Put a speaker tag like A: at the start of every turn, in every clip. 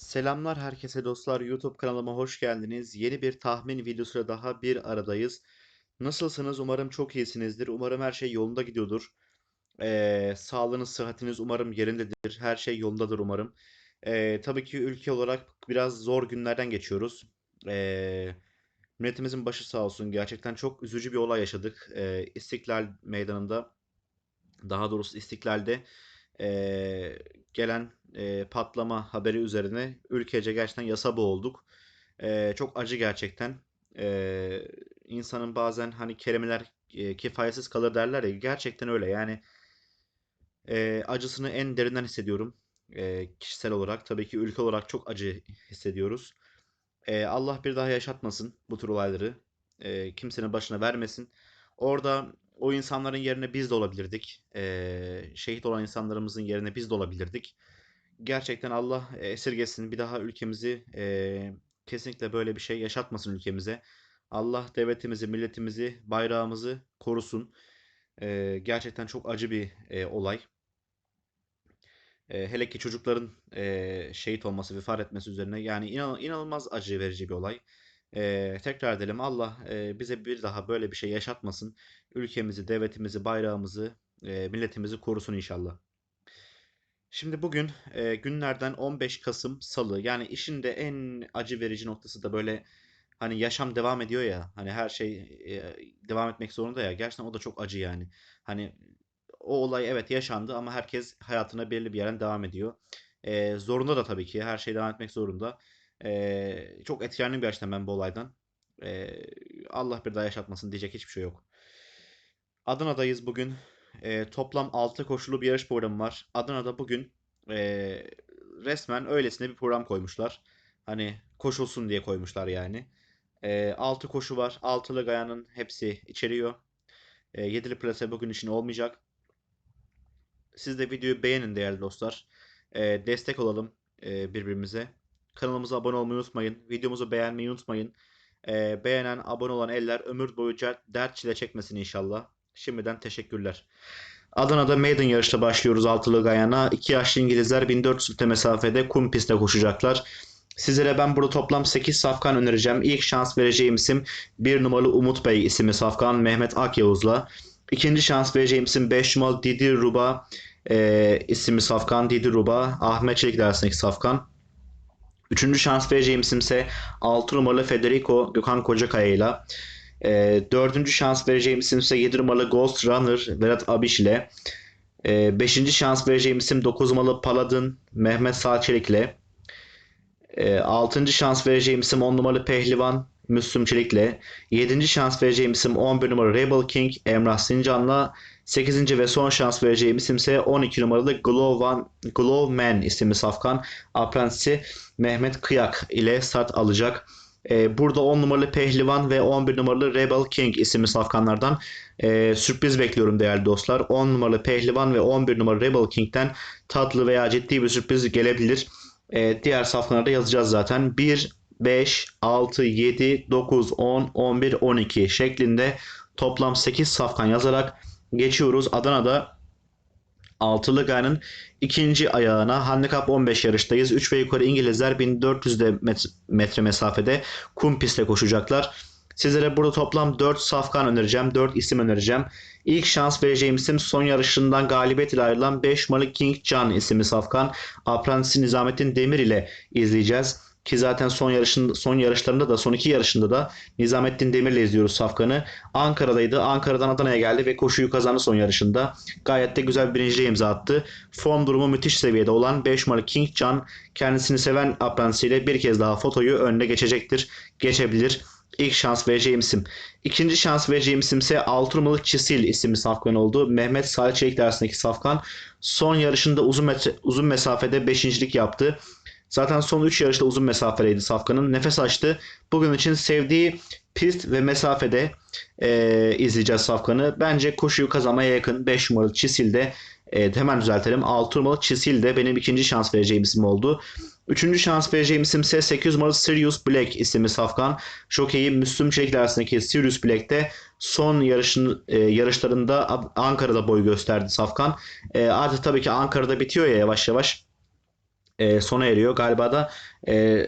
A: Selamlar herkese dostlar. YouTube kanalıma hoş geldiniz. Yeni bir tahmin videosuyla daha bir aradayız. Nasılsınız? Umarım çok iyisinizdir. Umarım her şey yolunda gidiyordur. Ee, sağlığınız, sıhhatiniz umarım yerindedir. Her şey yolundadır umarım. Ee, tabii ki ülke olarak biraz zor günlerden geçiyoruz. Ee, milletimizin başı sağ olsun. Gerçekten çok üzücü bir olay yaşadık. Ee, İstiklal Meydanı'nda, daha doğrusu İstiklal'de ee, gelen e, patlama haberi üzerine ülkece gerçekten yasa boğulduk. E, çok acı gerçekten. E, insanın bazen hani kelimeler e, kifayetsiz kalır derler ya gerçekten öyle yani e, acısını en derinden hissediyorum e, kişisel olarak tabii ki ülke olarak çok acı hissediyoruz. E, Allah bir daha yaşatmasın bu tür olayları E, kimsenin başına vermesin. Orada o insanların yerine biz de olabilirdik. E, şehit olan insanlarımızın yerine biz de olabilirdik. Gerçekten Allah e, esirgesin. Bir daha ülkemizi e, kesinlikle böyle bir şey yaşatmasın ülkemize. Allah devletimizi, milletimizi, bayrağımızı korusun. E, gerçekten çok acı bir e, olay. E, hele ki çocukların e, şehit olması, vefat etmesi üzerine yani inan- inanılmaz acı verici bir olay. E, tekrar edelim Allah e, bize bir daha böyle bir şey yaşatmasın. Ülkemizi, devletimizi, bayrağımızı, e, milletimizi korusun inşallah. Şimdi bugün e, günlerden 15 Kasım Salı. Yani işin de en acı verici noktası da böyle hani yaşam devam ediyor ya. Hani her şey e, devam etmek zorunda ya. Gerçekten o da çok acı yani. Hani o olay evet yaşandı ama herkes hayatına belli bir yerden devam ediyor. E, zorunda da tabii ki her şey devam etmek zorunda. E, çok etkilendim gerçekten ben bu olaydan. E, Allah bir daha yaşatmasın diyecek hiçbir şey yok. Adana'dayız bugün. Ee, toplam 6 koşulu bir yarış programı var. Adana'da bugün ee, resmen öylesine bir program koymuşlar. Hani koşulsun diye koymuşlar yani. Ee, 6 koşu var. Altılı Gaya'nın hepsi içeriyor. Ee, yedili plase bugün için olmayacak. Siz de videoyu beğenin değerli dostlar. Ee, destek olalım ee, birbirimize. Kanalımıza abone olmayı unutmayın. Videomuzu beğenmeyi unutmayın. Ee, beğenen, abone olan eller ömür boyunca dert çile çekmesin inşallah. Şimdiden teşekkürler. Adana'da maiden yarışta başlıyoruz altılı Gayana. İki yaşlı İngilizler 1400 metre mesafede kum pistte koşacaklar. Sizlere ben burada toplam 8 safkan önereceğim. İlk şans vereceğim isim 1 numaralı Umut Bey isimli safkan Mehmet Akyavuz'la. İkinci şans vereceğim isim 5 numaralı Didi Ruba e, isimli safkan Didi Ruba Ahmet Çelik dersindeki safkan. Üçüncü şans vereceğim isim ise 6 numaralı Federico Gökhan Kocakaya ile. E, dördüncü şans vereceğim isim ise 7 numaralı Ghost Runner Vedat Abiş ile. E, beşinci şans vereceğim isim 9 numaralı Paladin Mehmet Salçelik ile. E, altıncı şans vereceğim isim 10 numaralı Pehlivan Müslüm Çelik ile. Yedinci şans vereceğim isim 11 numaralı Rebel King Emrah Sincan'la. 8. ve son şans vereceğim isim ise 12 numaralı Glow, One, Glow Man isimli safkan Aprensisi Mehmet Kıyak ile start alacak. Ee, burada 10 numaralı Pehlivan ve 11 numaralı Rebel King isimli safkanlardan e, sürpriz bekliyorum değerli dostlar. 10 numaralı Pehlivan ve 11 numaralı Rebel King'den tatlı veya ciddi bir sürpriz gelebilir. E, diğer safkanlarda yazacağız zaten. 1, 5, 6, 7, 9, 10, 11, 12 şeklinde toplam 8 safkan yazarak geçiyoruz. Adana'da Altılı Gaya'nın ikinci ayağına handikap 15 yarıştayız. 3 ve yukarı İngilizler 1400 de metre mesafede kum pistte koşacaklar. Sizlere burada toplam 4 safkan önereceğim. 4 isim önereceğim. İlk şans vereceğim isim son yarışından galibiyet ile ayrılan 5 numaralı King Can isimli safkan. Aprensisi Nizamettin Demir ile izleyeceğiz. Ki zaten son yarışın son yarışlarında da son iki yarışında da Nizamettin Demir'le izliyoruz Safkan'ı. Ankara'daydı. Ankara'dan Adana'ya geldi ve koşuyu kazandı son yarışında. Gayet de güzel bir birinciliğe imza attı. Form durumu müthiş seviyede olan 5 numaralı King Can kendisini seven aprensiyle bir kez daha fotoyu önüne geçecektir. Geçebilir. İlk şans vereceğim isim. İkinci şans vereceğim isim ise 6 numaralı Çisil isimli safkan oldu. Mehmet Salih Çelik dersindeki safkan. Son yarışında uzun, metre, uzun mesafede beşincilik yaptı. Zaten son 3 yarışta uzun mesafeliydi Safkan'ın. Nefes açtı. Bugün için sevdiği pist ve mesafede e, izleyeceğiz Safkan'ı. Bence koşuyu kazanmaya yakın 5 numaralı Çisil'de e, hemen düzeltelim. 6 numaralı Çisil'de benim ikinci şans vereceğim isim oldu. Üçüncü şans vereceğim isim ise 8 numaralı Sirius Black isimli Safkan. Şokeyi Müslüm Çelik dersindeki Sirius Black'te son yarışın e, yarışlarında Ankara'da boy gösterdi Safkan. E, artık tabii ki Ankara'da bitiyor ya yavaş yavaş e, sona eriyor. Galiba da e,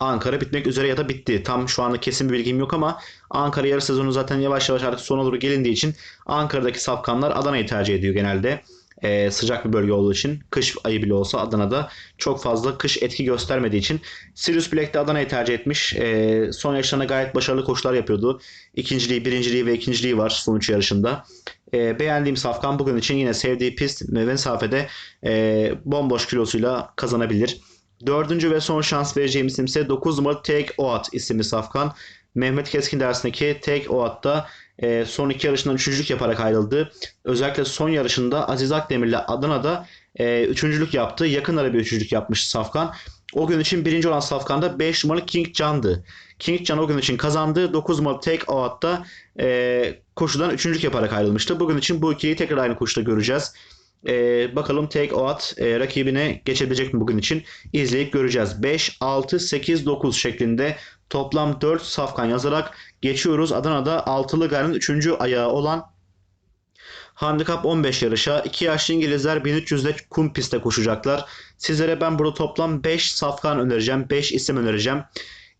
A: Ankara bitmek üzere ya da bitti. Tam şu anda kesin bir bilgim yok ama Ankara yarı sezonu zaten yavaş yavaş artık sona doğru gelindiği için Ankara'daki safkanlar Adana'yı tercih ediyor genelde. Ee, sıcak bir bölge olduğu için kış ayı bile olsa Adana'da çok fazla kış etki göstermediği için Sirius Black de Adana'yı tercih etmiş. Ee, son yarışlarında gayet başarılı koşular yapıyordu. İkinciliği, birinciliği ve ikinciliği var sonuç yarışında. Ee, beğendiğim safkan bugün için yine sevdiği pist ve mesafede e, bomboş kilosuyla kazanabilir. Dördüncü ve son şans vereceğim isim ise 9 numaralı Take Oat isimli safkan. Mehmet Keskin dersindeki Take Oat'ta e, son iki yarışından üçüncülük yaparak ayrıldı. Özellikle son yarışında Aziz Akdemir'le Adana'da e, üçüncülük yaptı. Yakın ara bir üçüncülük yapmış Safkan. O gün için birinci olan Safkan'da 5 numaralı King Can'dı. King Can o gün için kazandı. 9 numaralı Take Out'ta e, koşudan üçüncülük yaparak ayrılmıştı. Bugün için bu ikiyi tekrar aynı koşuda göreceğiz. E, bakalım Take Out e, rakibine geçebilecek mi bugün için izleyip göreceğiz. 5, 6, 8, 9 şeklinde toplam 4 safkan yazarak geçiyoruz. Adana'da altılı gayrının 3. ayağı olan Handikap 15 yarışa 2 yaşlı İngilizler 1300'de kum pistte koşacaklar. Sizlere ben burada toplam 5 safkan önereceğim. 5 isim önereceğim.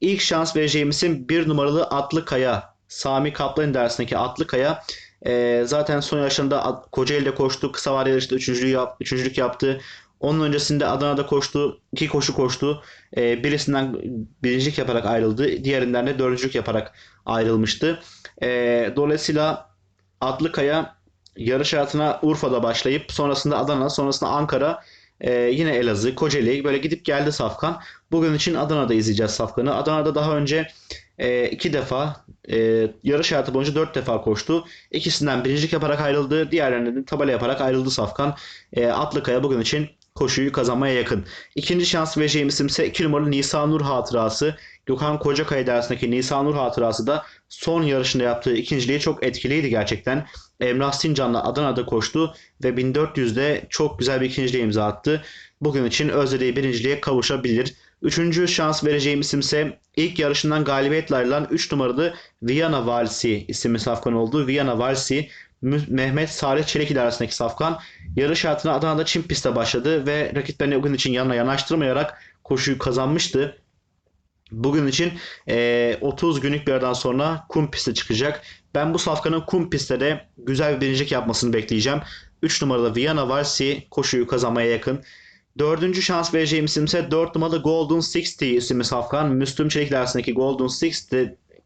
A: İlk şans vereceğim isim 1 numaralı Atlıkaya. Sami Kaplan dersindeki Atlıkaya. Ee, zaten son yaşlarında Kocaeli'de koştu. Kısa vade yarışta üçüncülük, yap, üçüncülük yaptı. Onun öncesinde Adana'da koştu. iki koşu koştu. Ee, birisinden birincilik yaparak ayrıldı. Diğerinden de dördüncülük yaparak ayrılmıştı. Ee, dolayısıyla Atlıkaya yarış hayatına Urfa'da başlayıp sonrasında Adana, sonrasında Ankara, e, yine Elazığ, Kocaeli böyle gidip geldi Safkan. Bugün için Adana'da izleyeceğiz Safkan'ı. Adana'da daha önce e, iki defa e, yarış hayatı boyunca dört defa koştu. İkisinden birincilik yaparak ayrıldı. Diğerlerinden de tabela yaparak ayrıldı Safkan. E, Atlıkaya bugün için koşuyu kazanmaya yakın. İkinci şans vereceğim isim ise 2 numaralı Nisan Nur hatırası. Gökhan Kocakaya dersindeki Nisan Nur hatırası da son yarışında yaptığı ikinciliği çok etkiliydi gerçekten. Emrah Sincan'la Adana'da koştu ve 1400'de çok güzel bir ikinciliğe imza attı. Bugün için özlediği birinciliğe kavuşabilir. Üçüncü şans vereceğim isimse ilk yarışından galibiyetle ayrılan 3 numaralı Viyana Valsi isimli safkan oldu. Viyana Valsi Mehmet Salih Çelik idaresindeki safkan yarış hayatına Adana'da Çin pistte başladı ve rakiplerini o gün için yanına yanaştırmayarak koşuyu kazanmıştı. Bugün için e, 30 günlük bir aradan sonra kum piste çıkacak. Ben bu safkanın kum pistte de güzel bir birincilik yapmasını bekleyeceğim. 3 numaralı Viyana Valsi koşuyu kazanmaya yakın. Dördüncü şans vereceğim isim ise 4 numaralı Golden 60 isimli safkan. Müslüm Çelik dersindeki Golden 60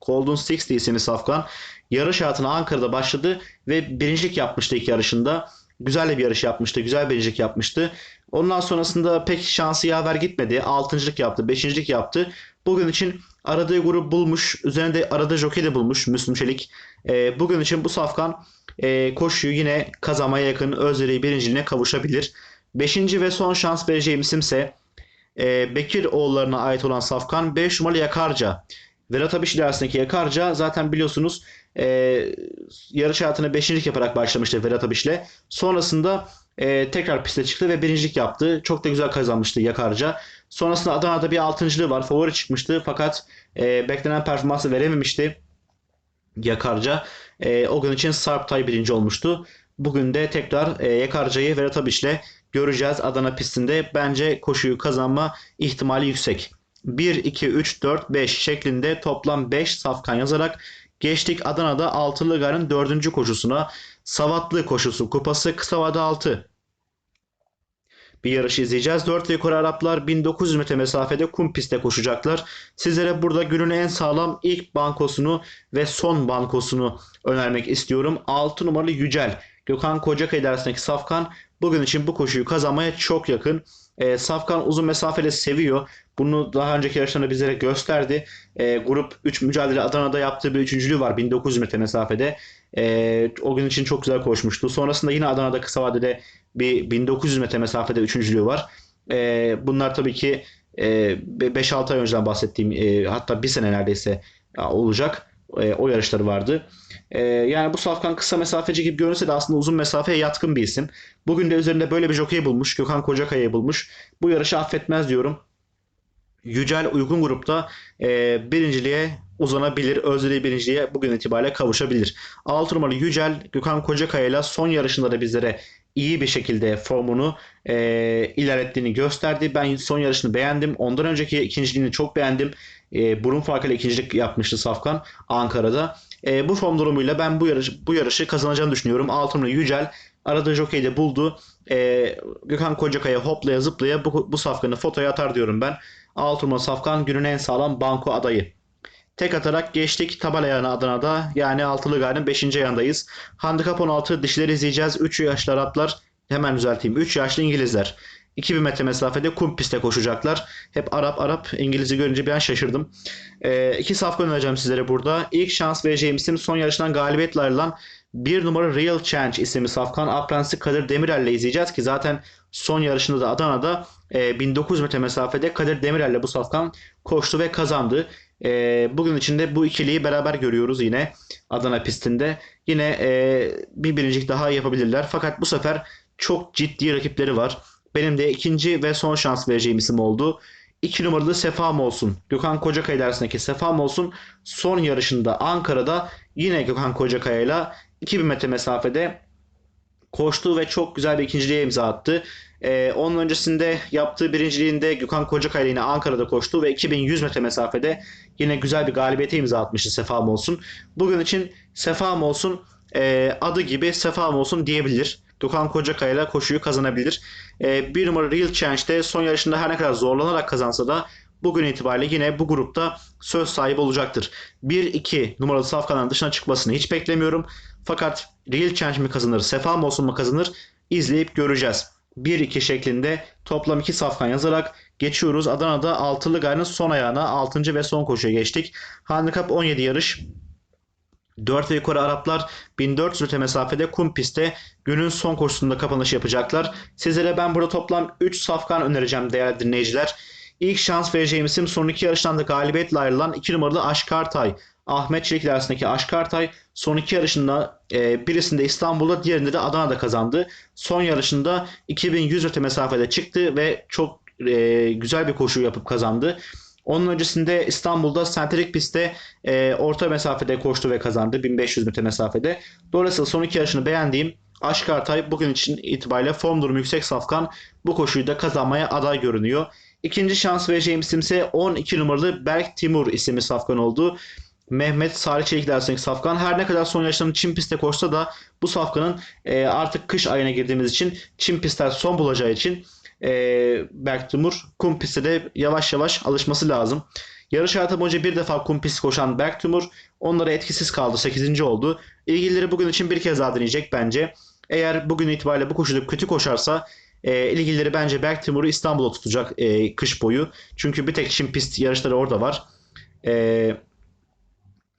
A: Golden 60 isimli safkan. Yarış hayatına Ankara'da başladı ve birincilik yapmıştı ilk yarışında. Güzel bir yarış yapmıştı. Güzel birincilik yapmıştı. Ondan sonrasında pek şansı yaver gitmedi. Altıncılık yaptı. Beşincilik yaptı. Bugün için aradığı grup bulmuş. Üzerinde aradığı jockey de bulmuş Müslüm Çelik. E, bugün için bu safkan e, koşuyu yine kazanmaya yakın özleri birinciliğine kavuşabilir. Beşinci ve son şans vereceğim isimse e, Bekir oğullarına ait olan safkan 5 numaralı Yakarca. Vedat Abiş dersindeki Yakarca zaten biliyorsunuz e, yarış hayatına beşincilik yaparak başlamıştı Vedat Abiş'le. Sonrasında e, tekrar piste çıktı ve birincilik yaptı. Çok da güzel kazanmıştı Yakarca. Sonrasında Adana'da bir altıncılığı var. Favori çıkmıştı fakat e, beklenen performansı verememişti Yakarca. E, o gün için Sarptay birinci olmuştu. Bugün de tekrar e, Yakarca'yı Vedat Abiş'le göreceğiz Adana pistinde. Bence koşuyu kazanma ihtimali yüksek. 1, 2, 3, 4, 5 şeklinde toplam 5 safkan yazarak geçtik Adana'da Altılı Gar'ın 4. koşusuna. Savatlı koşusu kupası kısa vade 6 bir yarış izleyeceğiz. 4 ve yukarı Araplar 1900 metre mesafede kum pistte koşacaklar. Sizlere burada günün en sağlam ilk bankosunu ve son bankosunu önermek istiyorum. 6 numaralı Yücel. Gökhan Kocakay dersindeki Safkan bugün için bu koşuyu kazanmaya çok yakın. E, Safkan uzun mesafeli seviyor. Bunu daha önceki yarışlarında bizlere gösterdi. E, grup 3 mücadele Adana'da yaptığı bir üçüncülüğü var 1900 metre mesafede. E, o gün için çok güzel koşmuştu. Sonrasında yine Adana'da kısa vadede bir 1900 metre mesafede üçüncülüğü var. E, bunlar tabii ki e, 5-6 ay önceden bahsettiğim e, hatta bir sene neredeyse olacak. E, o yarışları vardı. E, yani bu Safkan kısa mesafeci gibi görünse de aslında uzun mesafeye yatkın bir isim. Bugün de üzerinde böyle bir jockey bulmuş. Gökhan Kocakaya'yı bulmuş. Bu yarışı affetmez diyorum. Yücel uygun grupta e, birinciliğe uzanabilir. Özlediği birinciliğe bugün itibariyle kavuşabilir. 6 numaralı Yücel Gökhan Kocakaya ile son yarışında da bizlere iyi bir şekilde formunu e, ilerlettiğini gösterdi. Ben son yarışını beğendim. Ondan önceki ikinciliğini çok beğendim. E, burun farkıyla ikincilik yapmıştı Safkan Ankara'da. E, bu form durumuyla ben bu yarış bu yarışı kazanacağını düşünüyorum. Altınlı Yücel aradığı jokeyi de buldu. E, Gökhan Kocakaya hoplaya zıplaya bu, bu safkanı fotoya atar diyorum ben. Altınlı Safkan günün en sağlam banko adayı. Tek atarak geçtik tabela ayağına Adana'da. Yani altılı gayrının 5. ayağındayız. Handikap 16 dişleri izleyeceğiz. 3 yaşlı Araplar hemen düzelteyim. 3 yaşlı İngilizler. 2000 metre mesafede kum pistte koşacaklar. Hep Arap Arap İngiliz'i görünce bir an şaşırdım. Ee, iki safkan önereceğim sizlere burada. İlk şans vereceğim son yarıştan galibiyetle ayrılan bir numara Real Change isimli safkan Aprensi Kadir Demirel ile izleyeceğiz ki zaten son yarışında da Adana'da e, 1900 metre mesafede Kadir Demirel ile bu safkan koştu ve kazandı. E, bugün içinde bu ikiliyi beraber görüyoruz yine Adana pistinde. Yine e, bir birincilik daha yapabilirler. Fakat bu sefer çok ciddi rakipleri var. Benim de ikinci ve son şans vereceğim isim oldu. 2 numaralı Sefam olsun. Gökhan Kocakaya dersindeki Sefam olsun. Son yarışında Ankara'da yine Gökhan Kocakaya ile 2000 metre mesafede koştu ve çok güzel bir ikinciliğe imza attı. Ee, onun öncesinde yaptığı birinciliğinde Gökhan Kocakaya yine Ankara'da koştu ve 2100 metre mesafede yine güzel bir galibiyete imza atmıştı Sefam olsun. Bugün için Sefam olsun e, adı gibi Sefam olsun diyebilir. Gökhan Kocakaya koşuyu kazanabilir. E, bir numara Real Change'de son yarışında her ne kadar zorlanarak kazansa da bugün itibariyle yine bu grupta söz sahibi olacaktır. 1-2 numaralı safkanın dışına çıkmasını hiç beklemiyorum. Fakat Real Change mi kazanır, Sefa mı olsun mu kazanır izleyip göreceğiz. 1-2 şeklinde toplam 2 safkan yazarak geçiyoruz. Adana'da altılı gayrının son ayağına 6. ve son koşuya geçtik. Handikap 17 yarış. 4 ve yukarı Araplar 1400 metre mesafede kum pistte günün son koşusunda kapanış yapacaklar. Sizlere ben burada toplam 3 safkan önereceğim değerli dinleyiciler. İlk şans vereceğim isim son iki yarıştan da galibiyetle ayrılan 2 numaralı Aşkartay. Ahmet Çelik arasındaki Aşkartay son iki yarışında e, birisinde İstanbul'da diğerinde de Adana'da kazandı. Son yarışında 2100 metre mesafede çıktı ve çok e, güzel bir koşu yapıp kazandı. Onun öncesinde İstanbul'da sentetik pistte e, orta mesafede koştu ve kazandı 1500 metre mesafede. Dolayısıyla son iki yarışını beğendiğim Aşkartay bugün için itibariyle form durumu yüksek safkan bu koşuyu da kazanmaya aday görünüyor. İkinci şans vereceğim isim ise 12 numaralı Berk Timur isimli safkan oldu. Mehmet Salih Çelik dersindeki safkan her ne kadar son yaşlarını Çin pistte koşsa da bu safkanın e, artık kış ayına girdiğimiz için Çin pistler son bulacağı için e, Berk Timur kum pistte de yavaş yavaş alışması lazım. Yarış hayatı boyunca bir defa kum pisti koşan Berk Timur onlara etkisiz kaldı. 8. oldu. İlgilileri bugün için bir kez daha deneyecek bence. Eğer bugün itibariyle bu koşuda kötü koşarsa e, ilgilileri bence Berk Timur'u İstanbul'a tutacak e, kış boyu. Çünkü bir tek Çin pist yarışları orada var. E,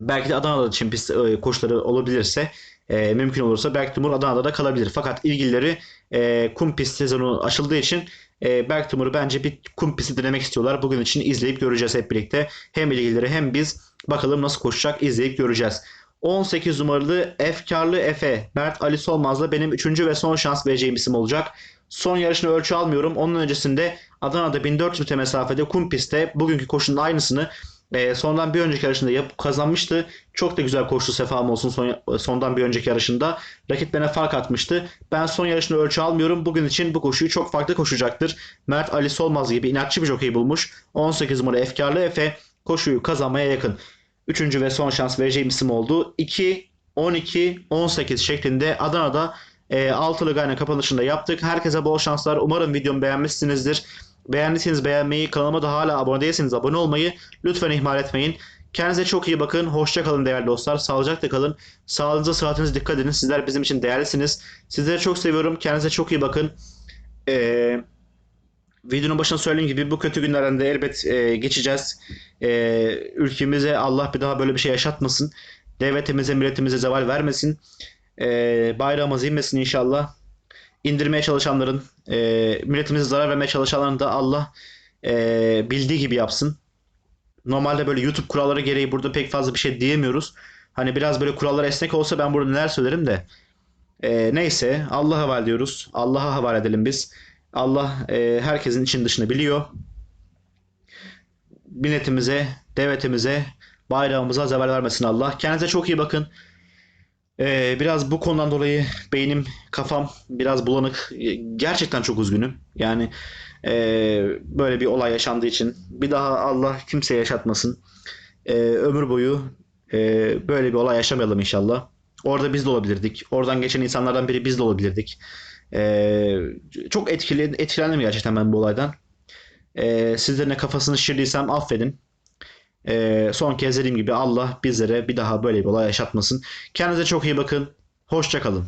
A: belki de Adana'da Çin pist e, koşuları olabilirse e, mümkün olursa Berk Timur Adana'da da kalabilir. Fakat ilgilileri e, kum pist sezonu açıldığı için e, Berk Timur'u bence bir kum pisti denemek istiyorlar. Bugün için izleyip göreceğiz hep birlikte. Hem ilgilileri hem biz bakalım nasıl koşacak izleyip göreceğiz. 18 numaralı Efkarlı Efe Mert Ali Solmaz'la benim 3. ve son şans vereceğim isim olacak. Son yarışını ölçü almıyorum. Onun öncesinde Adana'da 1400 metre mesafede kum pistte bugünkü koşunun aynısını e, sondan bir önceki yarışında yapıp kazanmıştı. Çok da güzel koştu Sefam olsun son, sondan bir önceki yarışında. Rakiplerine fark atmıştı. Ben son yarışını ölçü almıyorum. Bugün için bu koşuyu çok farklı koşacaktır. Mert Ali Solmaz gibi inatçı bir jockey bulmuş. 18 numara Efkarlı Efe koşuyu kazanmaya yakın. Üçüncü ve son şans vereceğim isim oldu. 2, 12, 18 şeklinde Adana'da e, altılı gayna kapanışında yaptık. Herkese bol şanslar. Umarım videomu beğenmişsinizdir. Beğendiyseniz beğenmeyi, kanalıma da hala abone değilseniz abone olmayı lütfen ihmal etmeyin. Kendinize çok iyi bakın. Hoşça kalın değerli dostlar. Sağlıcakla kalın. Sağlığınıza, sıhhatinize dikkat edin. Sizler bizim için değerlisiniz. Sizleri çok seviyorum. Kendinize çok iyi bakın. Ee, videonun başında söylediğim gibi bu kötü günlerden de elbet e, geçeceğiz. E, ülkemize Allah bir daha böyle bir şey yaşatmasın. Devletimize, milletimize zeval vermesin. E, bayrağımız inmesin inşallah. İndirmeye çalışanların, e, milletimize zarar vermeye çalışanların da Allah e, bildiği gibi yapsın. Normalde böyle YouTube kuralları gereği burada pek fazla bir şey diyemiyoruz. Hani biraz böyle kurallar esnek olsa ben burada neler söylerim de. E, neyse Allah'a havale diyoruz. Allah'a havale edelim biz. Allah e, herkesin için dışını biliyor. Milletimize, devletimize, bayrağımıza zeval vermesin Allah. Kendinize çok iyi bakın. Ee, biraz bu konudan dolayı beynim, kafam biraz bulanık. Ee, Gerçekten çok üzgünüm. Yani ee, böyle bir olay yaşandığı için bir daha Allah kimseye yaşatmasın. Ee, ömür boyu ee, böyle bir olay yaşamayalım inşallah. Orada biz de olabilirdik. Oradan geçen insanlardan biri biz de olabilirdik. Ee, çok etkili, etkilendim gerçekten ben bu olaydan. Ee, sizlerin kafasını şişirdiysem affedin. Ee, son kez dediğim gibi Allah bizlere bir daha böyle bir olay yaşatmasın. Kendinize çok iyi bakın. Hoşça kalın.